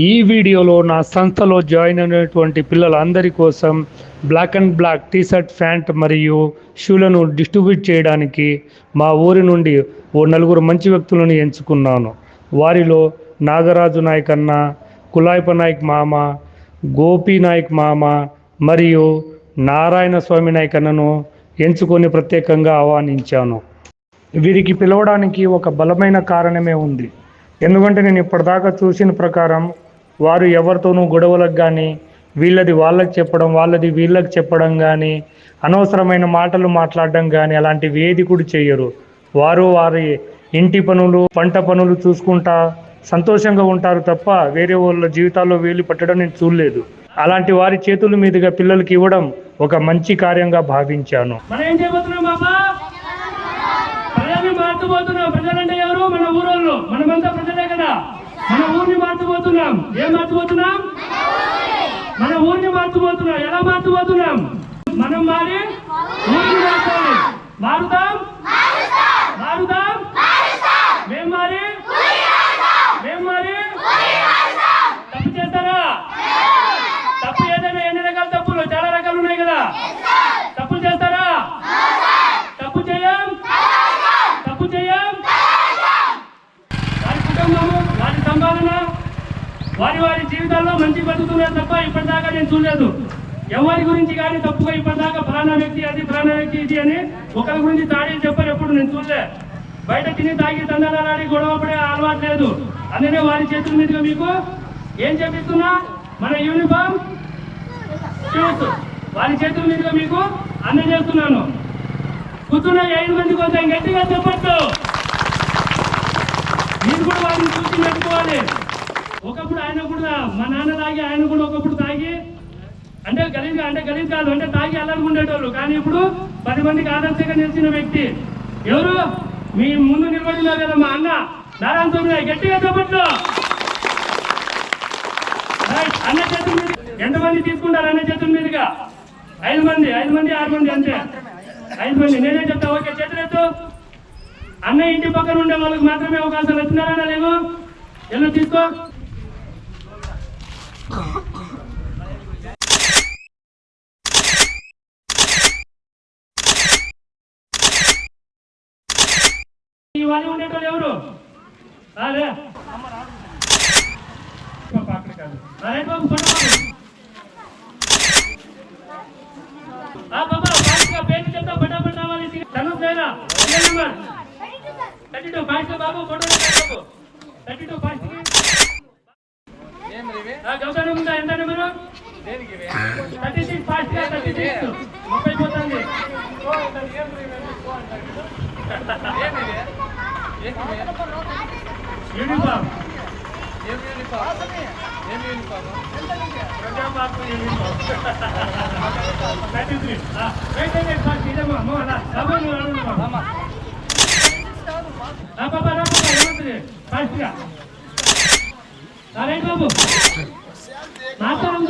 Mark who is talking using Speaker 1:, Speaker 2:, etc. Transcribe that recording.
Speaker 1: ఈ వీడియోలో నా సంస్థలో జాయిన్ అయినటువంటి పిల్లలందరి కోసం black and black T shirt pant మరియు షూలను డిస్ట్రిబ్యూట్ చేయడానికి మా ఊరి నుండి ఓ నలుగురు మంచి వ్యక్తులను ఎంచుకున్నాను. వారిలో నాగరాజు నాయక్ అన్న కులాయిప నాయక్ మామ గోపి నాయక్ మామ మరియు నారాయణ స్వామి నాయక్ అన్నను ఎంచుకొని ప్రత్యేకంగా ఆహ్వానించాను. వీరికి పిలవడానికి ఒక బలమైన కారణమే ఉంది. ఎందుకంటే నేను ఇప్పటిదాకా చూసిన ప్రకారం వారు ఎవరితోనూ గొడవలకు కానీ వీళ్ళది వాళ్ళకి చెప్పడం వాళ్ళది వీళ్ళకి చెప్పడం కానీ అనవసరమైన మాటలు మాట్లాడడం కానీ అలాంటివి ఏది కూడా చేయరు. వారు వారి ఇంటి పనులు పంట పనులు చూసుకుంటా సంతోషంగా ఉంటారు తప్ప వేరే వాళ్ళ జీవితాల్లో వేలు పట్టడం నేను చూడలేదు. అలాంటి వారి చేతుల మీదుగా పిల్లలకి ఇవ్వడం ఒక మంచి కార్యంగా భావించాను.
Speaker 2: మనం ఏం చేయబోతున్నాం బాబా? ప్రజల్ని మార్చబోతున్నాం. ప్రజలంటే ఎవరు? మన ఊరోళ్ళు. మనమంతా ప్రజలే కదా. మన ఊరిని మార్చబోతున్నాం ఏం మార్చబోతున్నాం మన ఊరిని మార్చబోతున్నాం ఎలా మార్చబోతున్నాం మనం మారి ఊరిని మార్చాలి. మారుదాం మారుదాం మేం మారి వారి వారి వారి జీవితాల్లో మంచి బతుకుతున్నారు తప్ప ఇప్పటిదాకా నేను చూడలేదు. ఎవరి గురించి కానీ తప్పుగా ఇప్పటిదాకా ఫలానా వ్యక్తి అది ఫలానా వ్యక్తి ఇది అని ఒకరి గురించి తాడి చెప్పారు ఎప్పుడు నేను చూడలే. బయట తిని తాగి తందనాలాడి గొడవ పడే అలవాటు లేదు. అందుకనే వారి చేతుల మీదుగా మీకు ఏం చేపిస్తున్నా మన యూనిఫామ్ షూస్. వారి చేతుల మీదుగా మీకు అందజేస్తున్నాను. కూర్చున్న ఐదు మంది కొంచెం గట్టిగా చెప్పట్టు కూడా వాడిని చూసి పెట్టుకోవాలి. ఒకప్పుడు ఆయన కూడా మా నాన్న తాగి ఆయన కూడా ఒకప్పుడు తాగి అంటే గలీజ్ అంటే గలీజ్ కాదు అంటే తాగి అల్లనుకుండేటోళ్ళు కానీ ఇప్పుడు పది మందికి ఆదర్శంగా నిలిచిన వ్యక్తి. ఎవరు? మీ ముందు నిలబడినా కదా మా అన్న. నారాయణ స్వామి గట్టిగా చెప్పట్లు అన్న చేతుల మీద ఎంతమంది తీసుకుంటారు అన్న చేతుల మీదుగా? ఐదు మంది ఐదు మంది ఆరు మంది అంతే. ఐదు మంది నేనే చెప్తా ఓకే చేతులెత్తు అన్న ఇంటి పక్కన ఉండే వాళ్ళకి మాత్రమే అవకాశాలు వచ్చినారా లేవు? ఎలా తీసుకో. ఈ వాళ్ళు ఉండేటోళ్ళు ఎవరు? అదే అరే బాబు ఆ బాబా పేరు చెప్తా బట్టా రావాలి. తను లేరా థర్టీ టూ ఫాస్ట్ బాబు photo thirty two fast Gautam ఉందా? ఎంత నెంబరు? థర్టీ సిక్స్ ఫాస్ట్గా థర్టీ సిక్స్. ముప్పై పోతుంది. Uniform. Praja Party uniform? Thirty three. Wait wait fast ఇదమ్మా ఆ పాప రా పాప ఏమవుతుంది ఫాస్ట్ గా రైట్ బాబు మాట్లాడం